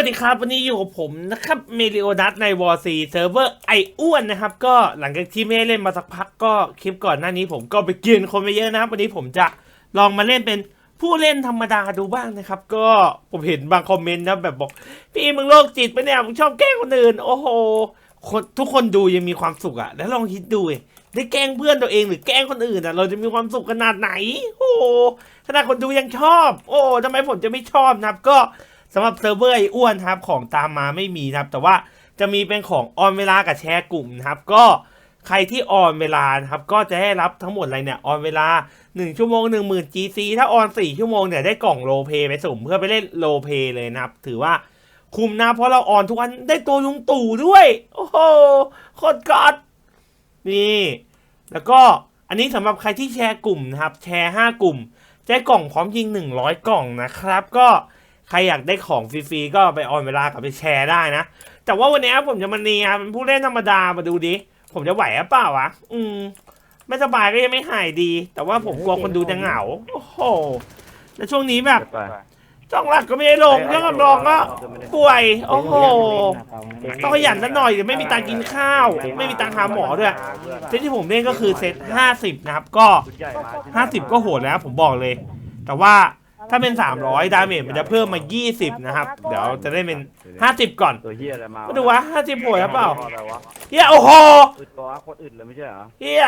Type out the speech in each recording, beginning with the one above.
วัสดีครับ วันนี้อยู่กับผมนะครับเมลิโอนัทในวอร์ซีเซิร์ฟเวอร์ไออ้วนนะครับ ก็หลังจากที่ไม่ได้เล่นมาสักพักก็คลิปก่อนหน้านี้ผมก็ไปกินคนไปเยอะนะครับวันนี้ผมจะลองมาเล่นเป็นผู้เล่นธรรมดาดูบ้างนะครับ ก็ผมเห็นบางคอมเมนต์นะแบบบอก พี่มึงโรคจิตไปะเนี่ยมึงชอบแกล้งคนอื่น โอ้โหคนทุกคนดูยังมีความสุขอะแล้วลองคิดดูได้แกล้งเพื่อนตัวเองหรือแกล้งคนอื่นอะเราจะมีความสุขขนาดไหน โอ้โหขนาดคนดูยังชอบ โอ้ทำไมผมจะไม่ชอบนะครับก็ สำหรับเซิร์ฟเวอร์ไออ้วนครับของตามมาไม่มีนะครับแต่ว่าจะมีเป็นของออนเวลากับแชร์กลุ่มนะครับก็ใครที่ออนเวลาครับก็จะได้รับทั้งหมดอะไรเนี่ยออนเวลา 1 ชั่วโมง 1 0,000 GC ถ้าออน 4 ชั่วโมงเนี่ยได้กล่องโลเปไปสุ่มเพื่อไปเล่นโลเปเลยนะครับ ถือว่าคุ้มนะเพราะเราออนทุกวันได้ตัวลุงตู่ด้วย โอ้โหโคตรกอดนี่ แล้วก็อันนี้สำหรับใครที่แชร์กลุ่มนะครับ แชร์ 5 กลุ่มได้กล่องพร้อมยิง 100 กล่องนะครับ ก็ ใครอยากได้ของฟรีๆก็ไปออนเวลากับไปแชร์ได้นะ แต่ว่าวันนี้ผมจะมาเนียเป็นผู้เล่นธรรมดามาดูดิ ผมจะไหวหรือเปล่าวะ อืม ไม่สบายก็ยังไม่หายดี แต่ว่าผมกลัวคนดูจะเหงา โอ้โหแล้วช่วงนี้แบบไปช่องหลักก็ไม่ได้ลงช่องลำรองก็ป่วย โอ้โห ต้องขยันสักหน่อยเดี๋ยวไม่มีตังค์กินข้าว ไม่มีตังค์หาหมอด้วยเซตที่ผมเล่นก็คือเซต50 นะครับ ก็หญ่มา50 ก็โหดแล้วผมบอกเลย แต่ว่า ถ้าเป็น 300 ดาเมจมันจะเพิ่มมา 20 นะครับ เดี๋ยวจะได้เป็น 50 ก่อนตัวเฮียอะไรมามาดูวะ50โหดหรือเปล่าอะไรวะเฮียโอ้โหอึดตัวคนอื่นเลยไม่ใช่เหรอเฮีย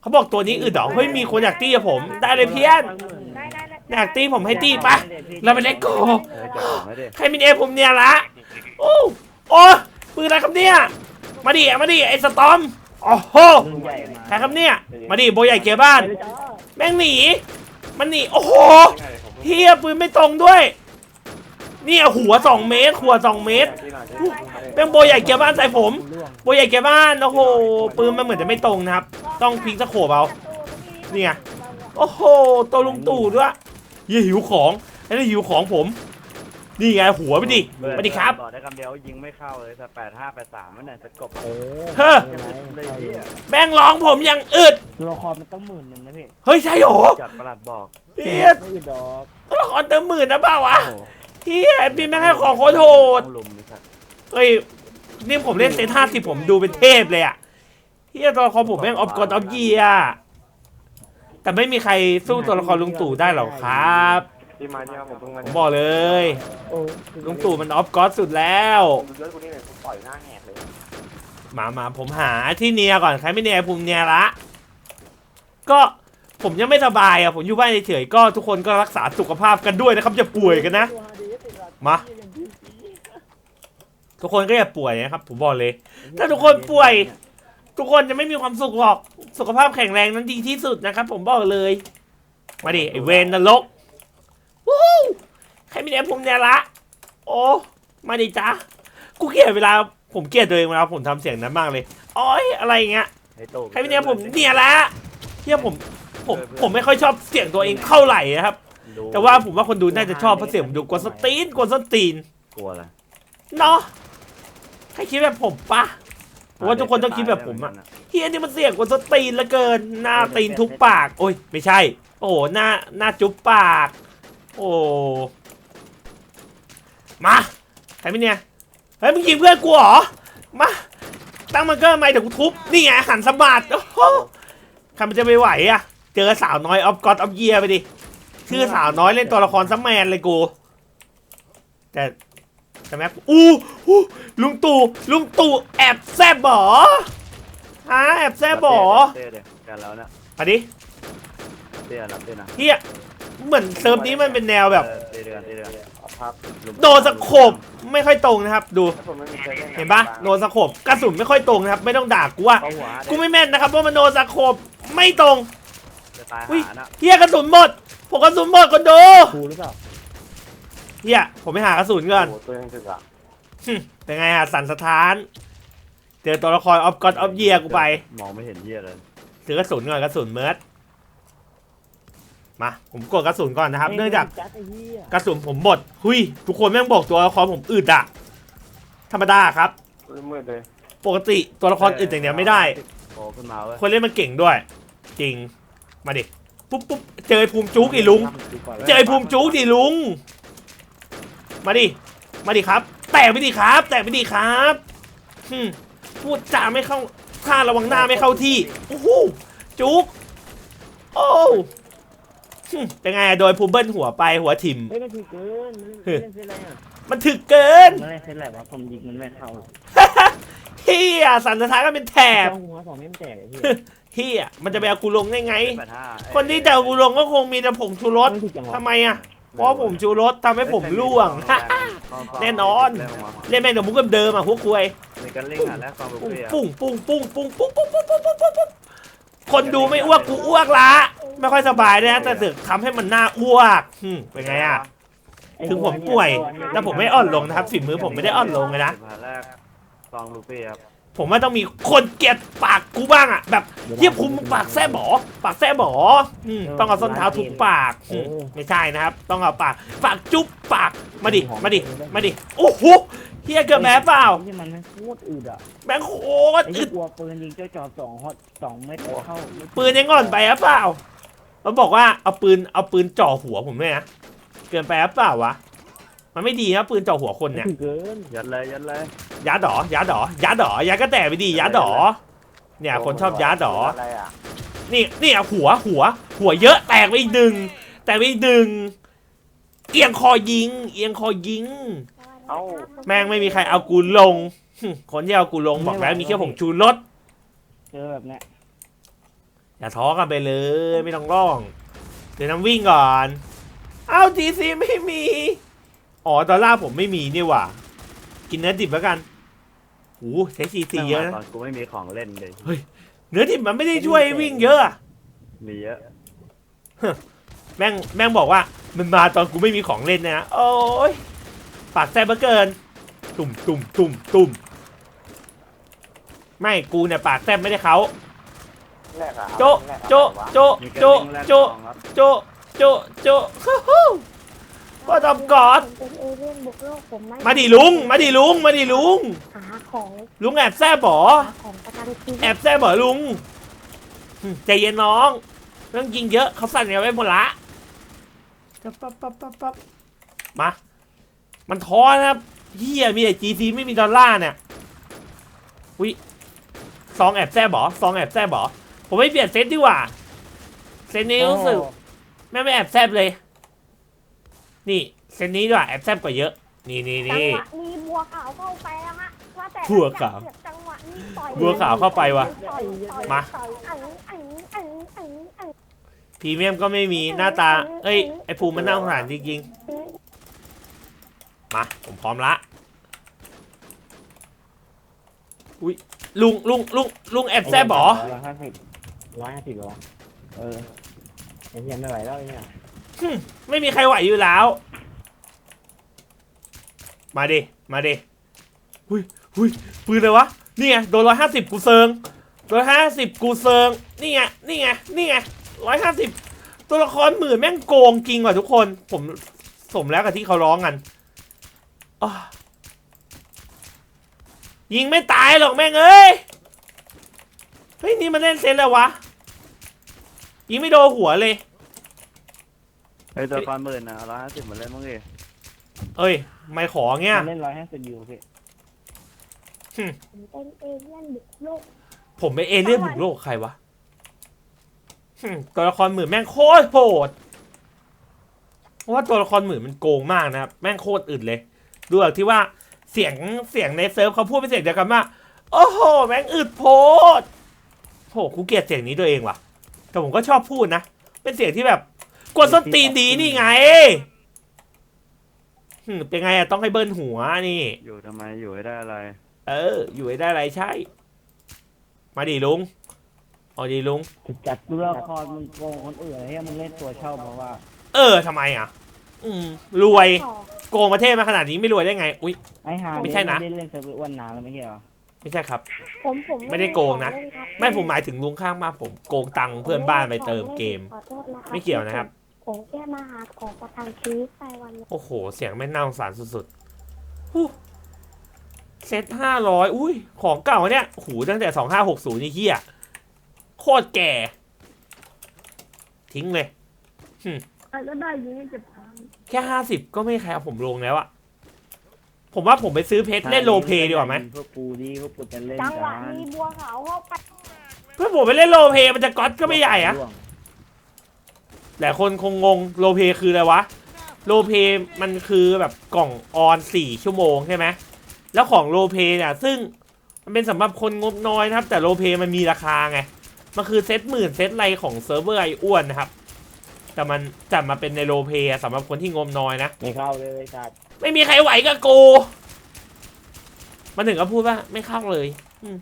เขาบอกตัวนี้อึดเหรอเฮ้ยมีคนอยากตีกับผม ได้เลยเพี้ยนได้ได้ได้อยากตีผมให้ตีปะเราเป็นเล็กโกเออจะผมไม่ได้ใครมีเอผมเนี่ยละโอ้โอ้ปืนอะไรครับเนี่ย มาดิมาดิไอ้สตอมโอ้โหใครครับเนี่ย มาดิโบใหญ่เกียร์บ้าน แม่งหนี มันหนีโอ้โหเฮียปืนไม่ตรงด้วยเนี่ยหัวสองเมตรหัวสองเมตรแม่งโบใหญ่เกียร์บ้านใส่ผมโบใหญ่เกียร์บ้านโอ้โหปืนมันเหมือนจะไม่ตรงนะครับ ต้องพลิกสะโขบเอาเนี่ยโอ้โหตัวลุงตู่ด้วยเฮียหิวของไอ้นี่หิวของผม นี่ไงหัวไปดิไปดิครับบอกได้คำเดียวยิงไม่เข้าเลยแต่แปดห้าแปดสามนั่นแหละจะกบเออเฮ้อเลยเฮียแม่งร้องผมยังอึดตัวละครมันต้องหมื่นหนึ่งนะพี่เฮ้ยใช่เหรอจัดประหลัดบอกเฮียไม่ดอกตัวละครเติมหมื่นนะเปล่าวะโอ้โหเฮียพี่แม่งให้ของโคตรโหดต้องลุมเลยสัตว์เฮ้ยนี่ผมเล่นเซตห้าสิบผมดูเป็นเทพเลยอะเฮียตัวละครผมแม่งออฟกอดออฟเยียแต่ไม่มีใครสู้ตัวละครลุงตู่ได้หรอกครับ พี่มาเนี่ยผมเพิ่งมาผมบอกเลยโอ้ลุงตู่มันออฟกอดสุดแล้ว ดูเลือดกูนี่เลยผมต่อยหน้าแหกเลยมามาผมหาที่เนียก่อนใครไม่เนียผมเนียละ ก็ผมยังไม่สบายอะผมอยู่บ้านเฉยๆก็ทุกคนก็รักษาสุขภาพกันด้วยนะครับอย่าป่วยกันนะ มา ทุกคนก็อย่าป่วยนะครับ ผมบอกเลย ถ้าทุกคนป่วย ทุกคนจะไม่มีความสุขหรอก สุขภาพแข็งแรงนั้นดีที่สุดนะครับ ผมบอกเลย มาดิไอเวนนรก วู้ฮู้ใครมีเนี่ยผมเนี่ยละ โอ้ มาดิจ้ากูเกลียดเวลาผมเกลียดตัวเองเวลาผมทำเสียงนั้นมากเลยโอ้ยอะไรอย่างเงี้ย ไอ้ตู่ใครมีเนี่ยผมเนี่ยละเที่ยผมผมผมไม่ค่อยชอบเสียงตัวเองเท่าไหร่นะครับดูแต่ว่าผมว่าคนดูน่าจะชอบเพราะเสียงผมดูกวนสตีนกวนสตีนกลัวอะไรเนาะใครคิดแบบผมปะผมว่าทุกคนต้องคิดแบบผมอะเฮียนี่มันเสียงกวนสตีนเหลือเกิน หน้าตีนทุบปาก โอ้ยไม่ใช่ โอ้โหหน้าหน้าจุ๊บปาก โอ้มาใครไม่เนี่ยเฮ้ยมึงยิงเพื่อนกูเหรอมาตั้งมันเกอร์ไหมเดี๋ยวกูทุบนี่ไงหันสะบัดโอ้โหใครมันจะไปไหวอะเจอสาวน้อยออฟกอดออฟเยียไปดิชื่อสาวน้อยเล่นตัวละครซัมแมนเลยกู แต่แต่แม็กอู้อู้ลุงตู่ลุงตู่แอบแซบบ่ฮะแอบแซบบ่เต้เดี๋ยวกันแล้วเนี่ยมาดิเต้รับเต้นะเฮีย เหมือนเซิร์ฟนี้มันเป็นแนวแบบเออเต้เดือนเต้เดือนเอาภาพโดนสะโขบไม่ค่อยตรงนะครับ ดูถ้าผมไม่มีใครล่เห็นปะโดนสะโขบกระสุนไม่ค่อยตรงนะครับ ไม่ต้องด่ากูว่าเข้าหัวกูไม่แม่นนะครับเพราะมันโดนสะโขบไม่ตรงจะตายอุ้ยหาน่ะเฮียกระสุนหมดผมกระสุนหมดคนดูครูหรือเปล่าเฮียผมไปหากระสุนก่อน โอ้โหตัวยังถึกอะหึเป็นไงฮะสันสถาน เจอตัวละครออฟก็อดออฟเยียกูไปมองไม่เห็นเฮียเลยซื้อกระสุนก่อนกระสุนเมิร์ด มาผมกดกระสุนก่อนนะครับเนื่องจากจัดไอ้เหี้ยกระสุนผมหมดหุยทุกคนแม่งบอกตัวละครผมอึดอะธรรมดาครับมืดเลยปกติตัวละครอึดอย่างเดียวไม่ได้โผล่ขึ้นมาเว้ยคนเล่นมันเก่งด้วย จริงมาดิปุ๊บปุ๊บเจอไอ้ภูมิจุกดิลุง เจอไอ้ภูมิจุกดิลุง มาดิ มาดิครับ แต่ไม่ดีครับ แต่ไม่ดีครับฮึมพูดจาไม่เข้าท่าระวังหน้าไม่เข้าที่โอ้โหจุกโอ้ฮึม เป็นไงอะโดยภูมิเบิ้ลหัวไปหัวถิ่ม เฮ้ยมันถือเกินมันเล่นเซตอะไรอะมันถึกเกินมันเล่นเซตอะไรวะผมยิงมันไม่เข้าเฮียสันสถานก็เป็นแถบสองหัวสองไม่แตกไอ้พี่เฮียมันจะไปเอากูลงได้ไงแปดห้าคนที่จะเอากูลงก็คงมีแต่ผงชูรสมันถูกจังหวะทำไมอะ เพราะผมชูรสทำให้ผมร่วง แน่นอน เล่นแม่งกับมุกเดิมๆอะพวกคุยมีกันเล่งอะและความรู้ปุ้งเรียปุ้งปุ้งปุ้งปุ้งปุ้งปุ้งปุ้งปุ้งปุ้งปุ้งปุ้ง คนดูไม่อ้วกกูอ้วกละ ไม่ค่อยสบายเลยนะแต่ถึกทำให้มันน่าอ้วกหึเป็นไงอะไอ้ถึงหัผมป่วยแล้วผมไม่อ่อนลงนะครับฝีมือผมไม่ได้อ่อนลงเลยนะสิบห้าแรกซองลูฟี่ครับผมว่าต้องมีคนเกลียดปากกูบ้างอะ แบบเทียบคุมปากแซ่บอปากแซ่บออืมต้องเอาส้นเท้าทุบปากอืมไม่ใช่นะครับ ต้องเอาปาก ปากจุ๊บปากมาดิมาดิมาดิโอ้โห เฮียเกือบแม้เปล่าที่มันไม่โคตรอึดอะแบงค์โคตรไอ้อึที่ดกลัวปืนยิงเจ้าจอบสองฮอตสองเม็ดเข้าปืนยังอ่อนไปหรือเปล่ามันบอกว่าเอาปืนเอาปืนจ่อหัวผมด้วยนะเกินไปหรือเปล่าวะมันไม่ดีนะปืนจ่อหัวคนเนี่ยถือเกินยัดเลยยัดเลยยัดดอยัดดอยัดดอยัดก็แต่ไปดียัดดอ เนี่ยคนชอบยัดดอ อะไรอะนี่นี่อะหัวหัว หัวเยอะแตกไปอีกหนึ่งแตกไปอีกหนึ่งเอียงคอยิง เอียงคอยิง เอ้าแม่งไม่มีใครเอากูลงหึคนที่เอากูลงบอกแล้วมีแค่ผงชูรสเจอแบบเนี้ยอย่าท้อกันไปเลยไม่ต้องร้อง เดี๋ยวน้ำวิ่งก่อน เอ้าจีซีไม่มี อ๋อดอลลาร์ผมไม่มีนี่หว่า กินเนื้อดิบแล้วกันโอ้ใช้ซีซีเยอะตอนะนกูไม่มีของเล่นเลยเนื้อดิบมันไม่ได้ช่วยวิ่งเยอะอะมีเยอะแม่งแม่งบอกว่ามันมาตอนกูไม่มีของเล่นนะ โอ้ย ปากแซ่บเหลือเกิน ตุ่มตุ่มตุ่มตุ่มไม่กูเนี่ยปากแซ่บไม่ได้เขาแรกอะโจะโจะโจะมีกันโจะเล่งแรกโจะซองครับโจะโจะโจะฮู้ฮู้ว่าทำก่อนผมเป็นเอเลี่ยนบุกโลกผมไม่มาดิลุง มาดิลุง มาดิลุง หาของลุงแอบแซ่บบ่หาของประกันชีวิแอตบแซ่บบ่ลุงหึใจเย็นน้องเรื่องยิงเยอะเขาสั่นกันไว้หมดละปั๊บปั๊บปั๊บปั๊บปั๊บมา มันท้อนะครับเฮียมีแต่จีซีไม่มีดอลลาร์เนี่ยวิซองแอบแซ่บบ่ซองแอบแซ่บบ่ผมไม่เปลี่ยนเซตดีกว่า เซตนี้รู้สึกแม่งไม่แอบแซบเลย นี่เซนนี้ด้วยแอบแซบกว่าเยอะ นี่นี่จังนี่หวะนี้บัวขาวเข้าไปแล้วฮะว่าแต่บัวขาวจังหวะนี้ต่อยบัวขาวเข้าไปว่ะต่อยต่อยมาต่อยอังอังอังอังอังพรีเมียมก็ไม่มีหน้าตา เอ้ยไอภูมิมันน่าสงสารจริงๆ มาผมพร้อมละอุ้ยลุงลุงลุงลุงแอบแซบเหรอร้อยห้าสิบร้อยห้าสิบเหรอเออไอ้เหี้ยไม่ไหวแล้วไอ้เนี่ยหึไม่มีใครไหวอยู่แล้ว มาดิมาดิหุยหุยปืนเลยวะนี่ไงโดนร้อยห้าสิบกูเซิงโดนห้าสิบกูเซิงนี่ไงนี่ไงนี่ไงร้อยห้าสิบตัวละครหมื่นแม่งโกงจริงว่ะทุกคน ผมสมแล้วกับที่เขาร้องกันอ้อ ยิงไม่ตายหรอกแม่งเอ้ย เฮ้ย นี่มันเล่นเซนแล้ววะ ยิงไม่โดนหัวเลย ไอ้ตัวฟันหมื่นนะร้อยห้าสิบเหมือนเล่นมั้งดิเอ้ย ไม่ขอเงี้ยมันเล่นร้อยห้าสิบอยู่พี่ผมเป็นเอเลี่ยนบุกโลกผมเป็นเอเลี่ยนบุกโลกใครวะหึตัวละครหมื่นแม่งโคตรโหดเพราะว่าตัวละครหมื่นมันโกงมากนะครับ แม่งโคตรอึดเลย ดูแบบที่ว่าเสียงเสียงในเซิร์ฟเขาพูดเป็นเสียงเดียวกันว่าโอ้โหแม่งอึดโพดโหกูเกลียดเสียงนี้ตัวเองว่ะ แต่ผมก็ชอบพูดนะ เป็นเสียงที่แบบกวนส้นตีนดีนี่ไงหึเป็นไงอะต้องให้เบิ้ลหัวนี่ อยู่ทำไมอยู่ให้ได้อะไร เออ อยู่ให้ได้อะไรใช่ มาดิลุงเอาดีลุงถึงจัดตัวละครมึงโกงคนอื่นอะไรเงี้ยมึงเล่นตัวเช่าเพราะว่า เออทำไมอะ อืมรวยต่อโกงประเทศมาขนาดนี้ไม่รวยได้ไง อุ้ย ไอ้ห่าไม่ใช่นะ เล่นเล่นเซิร์ฟเวอร์อ้วนนานแล้วไม่ใช่เหรอไม่ใช่ครับ ผมผมไม่ได้โกงนะเล่ครับไม่ผมหมายถึงลุงข้างมานผมโกงตังค์เพื่อนบ้านไปเติมเกม ขอโทษนะครับไม่เกี่ยวนะครับ ผมแค่มาหาของประกันชีวิตไปวันนี้โอ้โห เสียงแม่งน่าสงสารสุดๆฮู้เซตห้าร้อยอุ้ย ของเก่าเนี่ยโอ้โหตั้งแต่สองห้าหกศูนย์นี่เฮียโคตรแก่ ทิ้งเลย แล้วได้ยิงให้เจ็บท้อง แค่ห้าสิบก็ไม่มีใครเอาผมลงแล้วอะผมว่าผมไปซื้อเพชรเล่นโรลเพลย์ดีกว่าไหมพวกกูดีพวกกูจะเล่นจังหวะกันมีบัวขาวเข้าไปเพื่อผมไปเล่นโรลเพลย์มันจะก๊อตก็ไม่ใหญ่อะร่วงหลายคนคงงงโรลเพลย์คืออะไรวะโรลเพลย์มันคือแบบกล่องออนสี่ชั่วโมงใช่ไหมแล้วของโรลเพลย์เนี่ยซึ่งมันเป็นสำหรับคนงบน้อยนะครับ แต่โรลเพลย์มันมีราคาไง มันคือเซตหมื่นเซตไรของเซิร์ฟเวอร์ไออ้วนนะครับ แต่มันจัดมาเป็นในโรลเพลย์อะสำหรับคนที่งบน้อยนะ ไม่เข้าเลยสัตว์ไม่มีใครไหวกับกู มันถึงก็พูดว่าไม่เข้าเลย อืม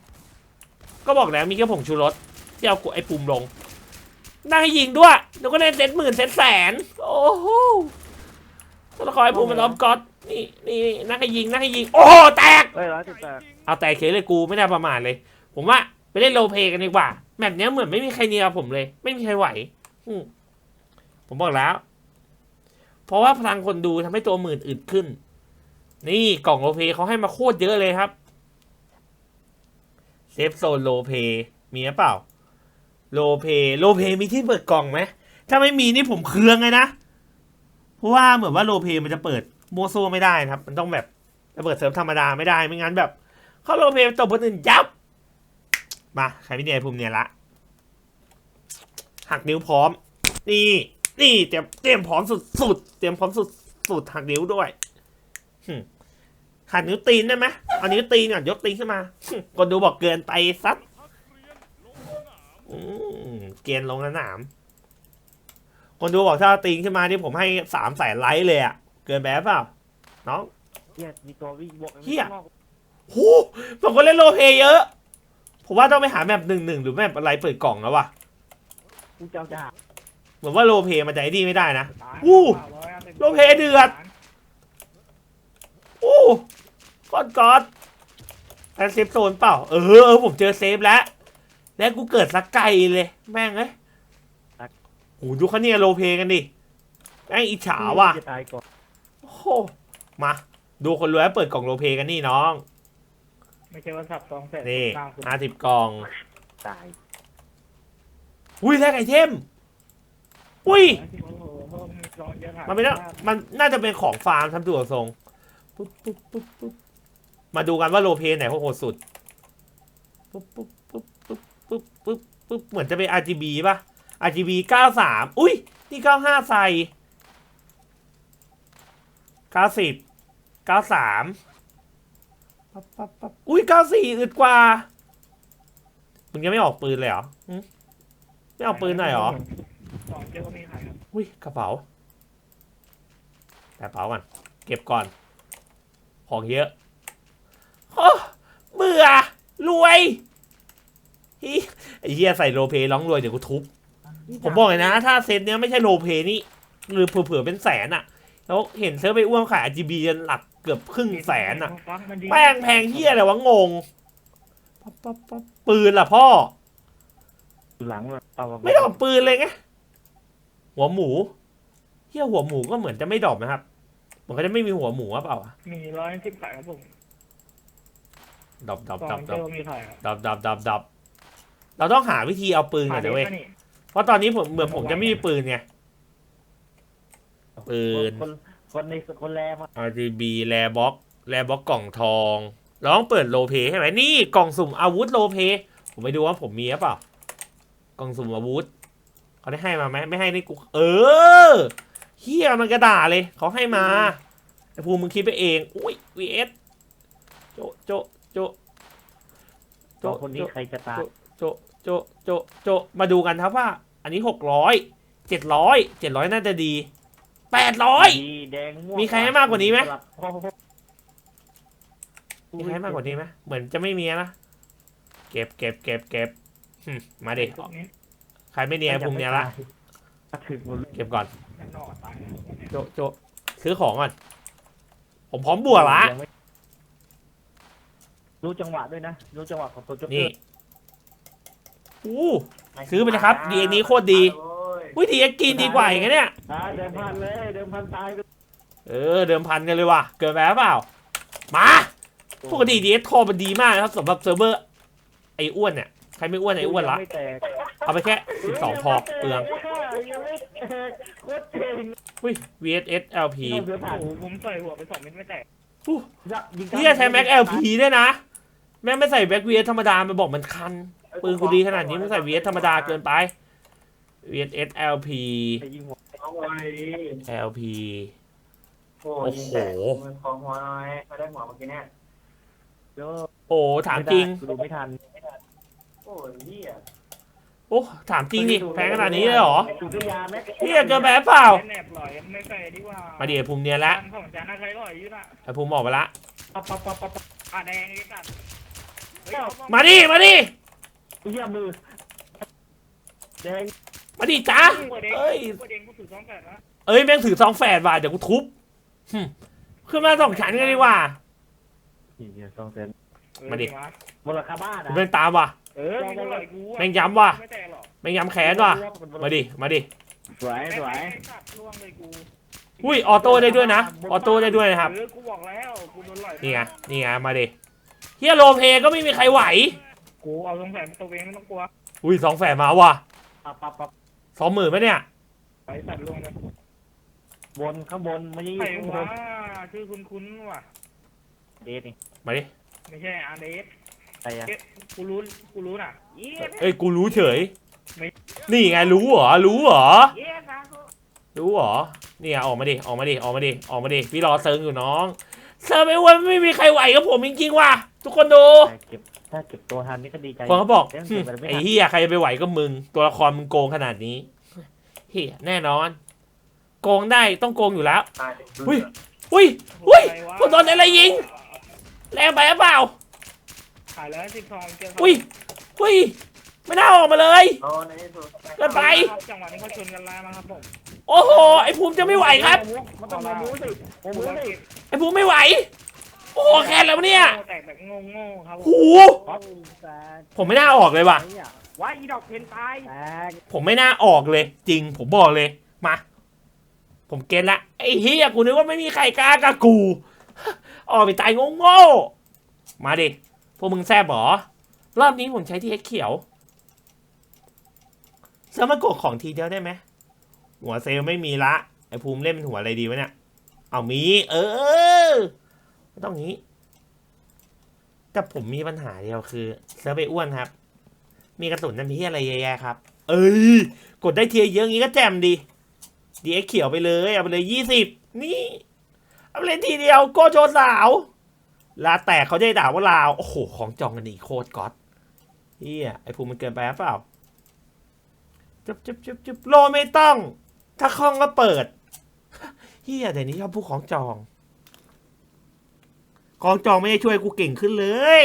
ก็บอกแล้วมีแค่ผงชูรสที่เอาไอ้ปุ่มลงนั่งให้ยิงด้วยแล้วก็เล่นเซตหมื่นเซตแสน โอ้โหตัวละครไอ้ปุ่มมันล้อมก๊อตนี่นี่นี่นั่งให้ยิงนั่งให้ยิง โอ้โหแตก เฮ้ยร้อยสิบแปดเอาแตกเคสเลยกูไม่น่าประมาทเลย ผมว่าไปเล่นโรลเพลย์กันดีกว่าแบบเนี้ยเหมือนไม่มีใครเนียผมเลย ไม่มีใครไหว อืม ผมบอกแล้ว เพราะว่าพลังคนดูทำให้ตัวหมื่นอึดขึ้น นี่กล่องโลเพเขาให้มาโคตรเยอะเลยครับ เซฟโซนโลเพมีหรือเปล่า โลเพโลเพมีที่เปิดกล่องไหม ถ้าไม่มีนี่ผมเคืองเลยนะ เพราะว่าเหมือนว่าโลเพมันจะเปิดโมโซไม่ได้ครับ มันต้องแบบเปิดเซิร์ฟธรรมดาไม่ได้ไม่งั้นแบบเข้าโลเพตบคนอื่นยับ มาใครไม่เนียภูมิเนี่ยละหักนิ้วพร้อม นี่ นี่เตรียมเตรียมพร้อมสุดสุดเตรียมพร้อมสุดสุดหักนิ้วด้วยหักนิ้วตีนได้ไหมเอานิ้วตีนก่อนยกตีนขึ้นมาคนดูบอกเกินไปซัดเกณฑ์ลงสนาม คนดูบอกถ้าตีนขึ้นมานี่ผมให้สามแสนไลค์เลยอะเกินไปเปล่าน้องเฮียมีตัววิ่งบวกเหี้ยหูผมก็เล่นโลเพเยอะ ผมว่าต้องไปหาแมปหนึ่งหนึ่งหรือแมปอะไรเปิดกล่องแล้ววะกูเจ้าจะหา มือนว่าโรลเพลย์มันจะไอ้นี่ไม่ได้นะ อู้โลเพเดือดโอ้ก้อนก้อนแอนเซฟโซนเปล่า เออเออผมเจอเซฟแล้ว แล้วกูเกิดสักไกลเลย แม่งเอ้ยโอ้ดูเขาเนี่ยโรลเพลย์กันดิ แม่งอิจฉาว่ะจะตายก่อนโอ้โหมา ดูคนรวยเปิดกล่องโรลเพลย์กันนี่น้อง ไม่ใช่ว่าสับสองแสนนี่สร้างคุณห้าสิบกล่อง ตาย อุ้ยแลกไอเทม อุ้ย มันไม่น่ามันน่าจะเป็นของฟาร์มทำตัวทรงปุ๊บปุ๊บปุ๊บปุ๊บมาดูกันว่าโลเพนไหนโหดสุดปุ๊บปุ๊บปุ๊บปุ๊บปุ๊บปุ๊บปุ๊บเหมือนจะเป็น RGB ป่ะ RGB 93 อุ้ย นี่ 95 ใส่90 93ปั๊บปั๊บปั๊บอุ้ย 94 อึดกว่า มึงยังไม่ออกปืนเลยเหรอไม่ออกปืนหน่อยเหรอ ยอะก็มีขายครับอุ้ยกระเป๋าแต่กระเป๋าก่อนเก็บก่อน ของเยอะโอ้เบื่อ รวยฮิไอ้เหี้ยใส่โรลเพลย์ร้องรวยเดี๋ยวกูทุบ ผมบอกเลยนะ ถ้าเซตเนี้ยไม่ใช่โรลเพลย์นี่หรือเผื่อๆเป็นแสนอะแล้วเห็นเซิร์ฟไปอ้วนขาย RGB จนหลักเกือบครึ่งแสนอะมันดีแป้งแพงเหี้ยอะไรวะงงปั๊บปั๊บปั๊บปืนล่ะพ่อหลังแบบเอาไม่ดรอปปืนเลยไง หัวหมูเฮียหัวหมูก็เหมือนจะไม่ดรอปนะครับมันก็จะไม่มีหัวหมูหรือเปล่าวะมีร้อยสิบขายครับผมดรอปดรอปสดรอองปเจดรออปมีขายครับดรอปดรอปดรอปดรอปเราต้องหาวิธีเอาปืนก่อนนะเว้ย นี่เพราะตอนนี้ผมเหมือนผมจะไม่มีปืนไง ปืน คนคนในคนแรมา RGB แลบ็อกแลบ็อกกล่องทองเราต้องเปิดโลเพใช่ไหมนี่กล่องสุ่มอาวุธโลเพผมไปดูว่าผมมีหรือเปล่ากล่องสุ่มอาวุธ เขาได้ให้มาไหมไม่ให้นี่กูเออเฮียมันกระด่าเลยเขาให้มาไอ้ภูมิมึงคิดไปเองอุ้ย vs โจโจโจโจตัวคนนี้โจใครจะตายโจโจโจโจมาดูกันครับว่า อันนี้หกร้อยเจ็ดร้อยเจ็ดร้อยน่าจะดีแปดร้อยดีแดงม่วงมีใครให้มากกว่านี้ไหมสลับโอ้โหมีใครมากกว่านี้ไหมเหมือนจะไม่มีนะเก็บเก็บเก็บเก็บหึมาดิพวกนี้ ใครไม่เนียนภูมิเนียนละถึงหมดเลยเก็บก่อนแน่นอนตายโจโจซื้อของก่อน ผมพร้อมบวกละยังไม่รู้จังหวะด้วยนะ รู้จังหวะของตัวโจ๊กเกอนี่ร์อู้ซื้อไปเลยครับ DNA นี้โคตรดีอุ้ยดีเอ็กกินดีกว่าอย่างเงี้ยเนี่ยอ่าเดิมพันเลยเดิมพันตายไปเออเดิมพันกันเลยว่ะเกินไปหรือเปล่า มาปกติดีเอ็กคอมันดีมากนะครับสำหรับเซิร์ฟเวอร์ไอ้อ้วนเนี่ยใครไม่อ้วนไอ้อ้วนละยังไม่แตก เอาไปแค่สิบสองพอเปลืองยังไม่แตกโคตรเก่งอุ้ย VSS LP เอาเสือผ่านโอ้โหผมใส่หัวไปสองเม็ดไม่แตกอู้ยิงเฮียใช้แม็ก LP ด้วยนะ แม่งไม่ใส่แบ็กเวียธรรมดา มันบอกมันคัน ปืนกูดีขนาดนี้มึงใส่เวียธรรมดาเกินไป VS LP ยิงหัวเอาไว้ LP โอ้โอ้ยิงโหแตกมันคอหัวน้อยไม่ได้หัวเมื่อกี้เนี่ยเยอะโอ้ถามจริงดูไม่ทัน โอ้ยเหี้ย โอ้ถามจริงดิแพงขนาดนี้เลยเหรอ สุดยาแม็กเฮียเกินไปเปล่า แนบหล่อยไม่ใส่ดีกว่ามาดิไอ้ภูมิเนียนละของจานะใครหล่อยอยู่น่ะไอ้ภูมิบอกไปละ ปั๊บปั๊บปั๊บปั๊บอะแดงไอ้สัตว์เฮ้ยเอามาดิ มาดิเฮียมือแดงมาดิจ้าเปิดเองเอ้ยเปิดเองกูถือสองแปดนะเอ้ยแม่งถือซองแฝดว่ะเดี๋ยวกูทุบหึขึ้นมาสองชั้นกันดีกว่า เฮียสองเซนมาดิ มูลค่าบ้านกูอะแม่งตามว่ะ เออมีหล่อยกูอะแม่งย้ำว่ะไม่แตกหรอกแม่งย้ำแขนว่ะมาดิมาดิสวยสวยไอ้สัตว์ล่วงเลยกูอุ้ยออโต้ได้ด้วยนะออโต้ได้ด้วยนะครับเออกูบอกแล้วกูโดนหล่อยนี่ไงนี่ไงมาดิเฮียโรลเพลย์ก็ไม่มีใครไหวกูเอาสองแสนตัวเองไม่ต้องกลัวอุ้ยสองแฝดมาว่ะปั๊บปั๊บปั๊บสองหมื่นไหมเนี่ยไอ้สัตว์ล่วงเลยบนข้างบนไม่ใช่ใครข้างบวะนชื่อคุ้นๆว่ะเดทนี่มาดิไม่ใช่อาร์เดสใค รอะเอ๊ะกูรู้กูรู้น่ะเย้เอ้ยกูรู้เฉยไม่นี่ไงรู้เหรอรู้เหรอ เย้ครับรู้เหรอนี่ไงออกมาดิออกมาดิออกมาดิออกมาดิพี่รอเซิร์งอยู่น้องเซิร์งไม่ว่าไม่มีใครไหวกับผมจริงๆว่ะทุกคนดูเก็บถ้าเก็บตัวทันนี่ก็ดีใจคนเขาบอกเดี๋ยวหึเก็บไปไม่ไอ้ทัน เฮียใครจะไปไหวก็มึง ตัวละครมึงโกงขนาดนี้เฮียแน่นอน โกงได้ต้องโกงอยู่แล้วตายเด็กอุ้ย อุ้ย อุ้ยใครวะผมโดนอะไรยิง แรงไปหรือเปล่า ขายแล้วสิบทองเจออุ้ยอุ้ยไม่น่าออกมาเลยเอาในที่สุดเกินไปครับจังหวะนี้เขาชนกันแล้วนะครับผมโอ้โหไอ้ภูมิจะไม่ไหวครับมันต้องมารู้สิผมกูรู้ว่าสิเก็บไอ้ภูมิไม่ไหว โอ้โหแค่แล้วเนี่ยแตกแบบงงๆครับผมหูปั๊บแต่ผมไม่น่าออกเลยว่ะเนี่ยว่าอีดอกเพนตายแตกผมไม่น่าออกเลย จริงผมบอกเลยมาผมเก็ตละไอ้เฮียกูนึกว่าไม่มีใครกล้ากับกู ออกไปตายโง่ๆมาดิ พวกมึงแซบหรอ รอบนี้ผมใช้ที่เอ็กเขียวเซอร์มากดของทีเดียวได้ไหม หัวเซลไม่มีละ ไอภูมิเล่นเป็นหัวอะไรดีวะเนี่ย เอามี เออ ไม่ต้องงี้ แต่ผมมีปัญหาเดียวคือเซิร์ฟไปอ้วนครับ มีกระสุนน้ำพี่อะไรแย่ๆครับ เอ้ย กดได้เทียเยอะงี้ก็แจ่มดีดีเอ็กเขียวไปเลย เอาไปเลยยี่สิบนี่ เอาไปเลยทีเดียวโกโจสาว ลาแตกเขาจะด้ด่าว่าลาว โอ้โห ของจองกันอีกโคตรก๊อตเฮียไอภูมิมันเกินไปหรือเปล่าจุบจุบจุบจุบโลไม่ต้อง ถ้าคล่องก็เปิดเฮียเดี๋ยวนี้ชอบพูดของจอง ของจองไม่ได้ช่วยกูเก่งขึ้นเลย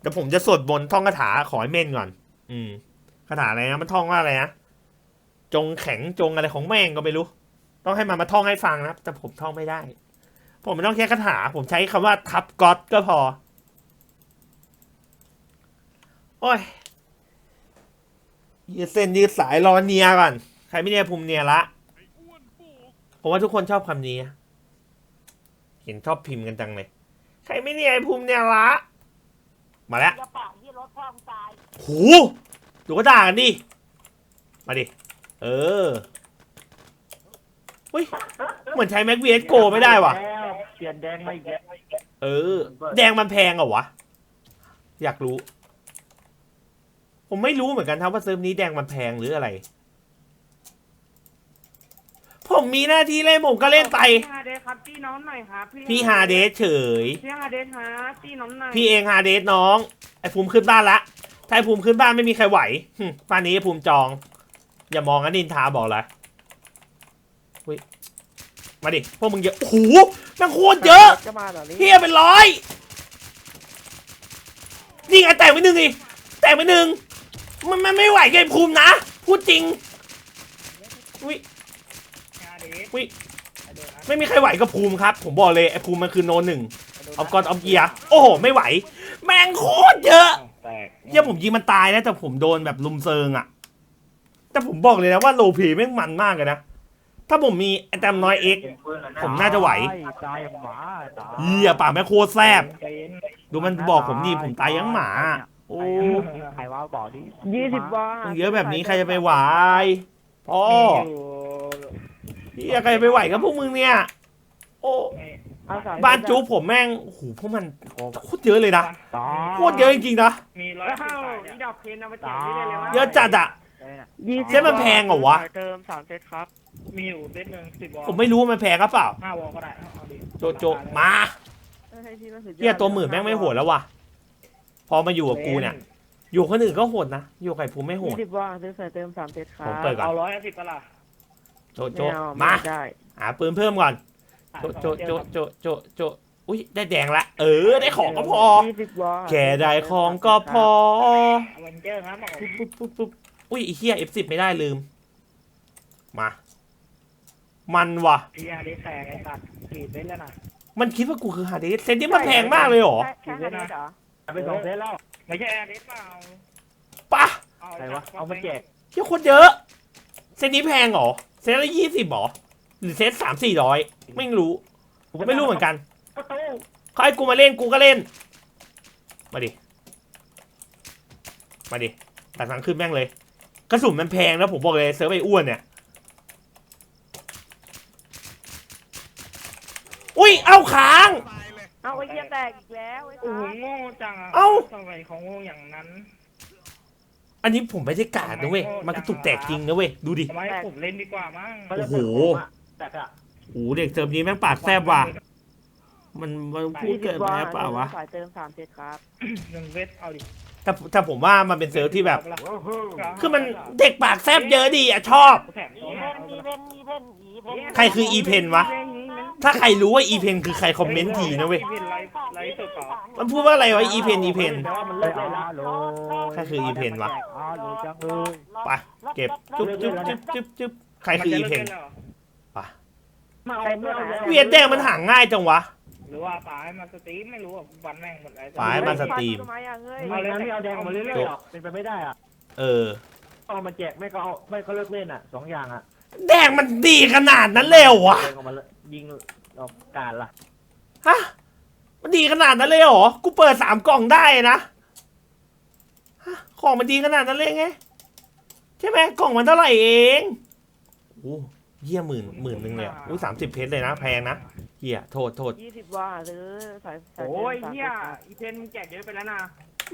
เดี๋ยวผมจะสวดบนท่องคาถาขอให้เม่นก่อน อืมคาถาอะไรนะมันท่องว่าอะไรนะจงแข็งจงอะไรของแม่งก็ไม่รู้ ต้องให้มันมาท่องให้ฟังนะแต่ผมท่องไม่ได้ ผมไม่ต้องแค่คาถา ผมใช้คำว่าทับก๊อตก็พอ โอ้ย ยืดเส้นยืดสายรอเนียก่อน ใครไม่เนียภูมิเนียละ ผมว่าทุกคนชอบคำนี้ เห็นชอบพิมพ์กันจังเลย ใครไม่เนียภูมิเนียละ มาแล้วกระเป๋าที่รถพ่อตายโหดูก็ด่ากันดิ มาดิ เออ เฮ้ยเหมือนใช้แม็กวีเอสโกไม่ได้ว่ะแล้วเปลี่ยนแดงมาอีกแล้วเออ แดงมันแพงเหรอวะ อยากรู้ ผมไม่รู้เหมือนกันครับว่าเซิร์ฟนี้แดงมันแพงหรืออะไร ผมมีหน้าที่เล่นผมก็เล่นไป พี่ฮาเดสครับพี่น้องหน่อยครับพี่ฮาเดสเฉย พี่ฮาเดสฮะพี่น้องหน่อยพี่เองฮาเดสน้อง ไอ้ภูมิขึ้นบ้านละถ้าไอ้ภูมิขึ้นบ้านไม่มีใครไหวหึบ้านนี้ไอ้ภูมิจอง อย่ามองนะนินทาบอกเลย อุ้ยมาดิพวกมึงเยอะโอ้โหแม่งโคตรเยอะจะมาแบบนี้เฮียเป็นร้อยนี่ไงแตกไปหนึ่งอีกแตกไปหนึ่งมันมันไม่ไหวไงภูมินะ พูดจริงอุ้ยฮาเดสอุ้ยฮาเดสครับไม่มีใครไหวกับภูมิครับ ผมบอกเลยไอ้ภูมิมันคือโนหนึ่งเอากอนเอาเกียร์โอ้โห ไม่ไหว แม่งโคตรเยอะแตกเฮียผมยิงมันตายนะแต่ผมโดนแบบลุมเซิงอะแต่ผมบอกเลยนะว่าโลเพแม่งมันมากเลยนะ ถ้าผมมีไอแตมน้อยเอ็กเก็บปืนแล้วนะผมน่าจะไหวตายอย่างหมาตายเฮียปากแม่งโคตรแซบเป็นดูมันบอกผมนี่ผมตายยังหมา โอ้ใครว่าบอกดิยี่สิบวามึงเยอะแบบนี้ใครจะไปไหวพ่อเฮียใครจะไปไหวกับพวกมึงเนี่ยโอ้ไม่เอาสามบ้านจูผมแม่งโอ้โหพวกมันโคตรเยอะเลยนะต่อโคตรเยอะจริงๆนะมีร้อยสิบสายเนี่ยดอกเพนเอามาแจกที่ได้เลยวะเยอะจัดอะยี่เซ็ตมันแพงเหรอวะเติมสามเซตครับ มีอยู่เซตหนึ่งสิบวอลผมไม่รู้ว่ามันแพงหรือเปล่า ห้าวอลก็ได้เอาดิโจโจมาเฮียตัวหมื่นแม่งไม่โหดแล้วว่ะพอมาอยู่กับกูเนี่ย อยู่คนอื่นก็โหดนะ อยู่กับไอ้ภูมิไม่โหดยี่สิบว่าซื้อใส่เติมสามเซตครับผมเปิดก่อนเอาร้อยห้าสิบปะล่ะโจโจไเอมาไได้หาปืนเพิ่มก่อน โจโจโจโจโจโจอุ้ยได้แดงละ เออได้ของก็พอ ยี่สิบว่าแค่ได้ของก็พออเวนเจอร์ครับหมอปุ๊บปุ๊บปุ๊บอุ้ยไอ้เฮีย F10 ไม่ได้ลืม มา มันว่ะพีอาร์ดีแตกไอ้ตัดขีดเล่นแล้วนะมันคิดว่ากูคือฮาร์ดดิสเซนนี้มันแพงมากเลยเหรอแค่แค่ฮาร์ดดิสก์เหรอไปสองเซตแล้วไม่ใช่แอร์ดีเปล่าปะเอาใครวะเอามาแจกเที่ยคนเยอะ เซนนี้แพงเหรอ เซนละยี่สิบหรอ หรือเซตสามสี่ร้อยไม่รู้ไม่รู้เหมือนกันเขาให้กูมาเล่นกูก็เล่น มาดิ มาดิตัดสังขึ้นแม่งเลย กระสุนมันแพงนะผมบอกเลยเซิร์ฟไอ้อ้วนเนี่ย ยเอาค้างเอาไอ้เหี้ยแตกอีกแล้วไอ้โอ้โหสัสโง่จังอะเอ้า ทำไมเขาโง่อย่างนั้นอันนี้ผมไม่ได้กาดนะเว้ยมันกระตุกแตกจริงนะเว้ยดูดิ ทำไมให้ผมเล่นดีกว่ามั้งโอ้โห แต่อะโอ้โหเด็กเซิร์ฟนี้แม่งปากแซบว่ะ มันมันพูดเกินไปหรือเปล่าวะ สายเติมสามเซตครับ หนึ่งเวทเอาดิแต่แต่ผมว่ามันเป็นเซิร์ฟที่แบบเอาปะล่ะคือมันเด็กปากแซบเยอะดีอะชอบ แถมตัวอีให้เพนอีเพนอีเพนอีเพนใครคืออีเพนวะ ถ้าใครรู้ว่าอีเพนคือใครคอมเมนต์ทีนะเว้ย ไลฟ์ไลฟ์สดต่อมันพูดว่าอะไรวะอีเพนอีเพนแต่ว่ามันเลิกได้ล้วโลใครคืออีเพนวะ อ๋อโลจังเลยไป เก็บจุ๊บจุ๊บจุ๊บจุ๊บจุ๊บใครคืออีเพนมัจะลิกล่แล้วหรมาเอาเมื่อไหร่เวียดแดงมันหาง่ายจังวะ หรือว่าป๋าให้มันสตรีมไม่รู้อะวันแม่งหมดเลยป๋าให้มันสตรีม ทำไมอะเงยไม่งั้นไม่เอาแดงออกมาเรื่อยๆหรอกเป็นไปไม่ได้อะเออ เอามาแจกไม่ก็เอาไม่ก็เลิกเล่นอะสองอย่างอะ แดงมันดีขนาดนั้นเลยเหรอวะแดงออกมาเลยยิงออกการล่ะฮะ มันดีขนาดนั้นเลยเหรอ กูเปิดสามกล่องได้นะฮะของมันดีขนาดนั้นเลยไง ใช่ไหมกล่องมันเท่าไหร่เองโอ้เยี่ยหมื่นหมื่นหนึ่งเลยอะอุ้ยสามสิบเพชรเลยนะแพงนะเฮียโทษโทษยี่สิบว่าซื้อสายสายโอ้เติมสามยเฮีเซยตครับอีเพนแจกเยอะไปแล้วนะ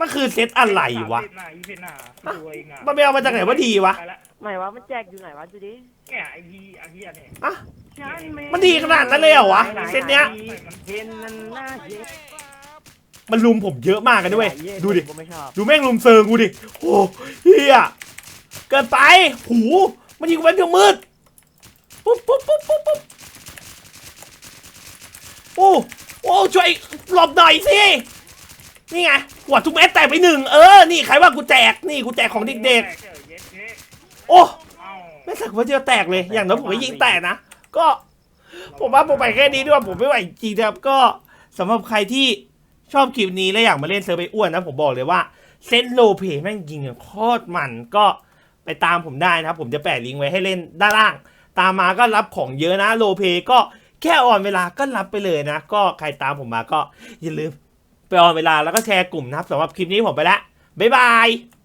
มันคือเซตอะไรวะสามสิบน่อีเพนน่ะดูเองอะมันไปเอามาจากไหนวะดีวะ ไปละไหนวะมันแจกอยู่ไหนวะดูดิเนี่ยไอ้พีไอ้พีอันเนี่ยอะมันดีขนาดนั้นเลยเหรอวะเซตเนี้ยเพนนั่นน่าเย็ดมันลุมผมเยอะมากกันด้วย ดูดิ ผมไม่ชอบดูแม่งลุมเซิงกูดิ โอ้เฮียเกินไป หู มันยิงกูเป็นเพียงมืด ปุ๊บปุ๊บปุ๊บปุ๊บปุ๊บโอ้ โอ้ ช่วยหลบหน่อยสิ นี่ไงหัวทุกเม็ดแตกไปหนึ่งเออ นี่ใครว่ากูแจก นี่กูแจกของเด็กๆ โอ้เอ้ไม่สักว่าเดียวแตกเลย อย่างน้อยผมก็ยิงแตกนะ ก็ ผมว่าผมไปแค่นี้ด้วยผมไม่ไหวจริงครับ ก็สำหรับใครที่ชอบคลิปนี้และอยากมาเล่นเซอร์ไออ้วนนะ ผมบอกเลยว่าเซนโลเพแม่งยิงโคตรมันก็ไปตามผมได้นะครับ ผมจะแปะลิงก์ไว้ให้เล่นด้านล่าง ตามมาก็รับของเยอะนะโลเพก็แค่อ่อนเวลาก็รับไปเลยนะ ก็ใครตามผมมาก็อย่าลืม ไปออนเวลาแล้วก็แชร์กลุ่มนะครับสำหรับคลิปนี้ผมไปละบ๊ายบาย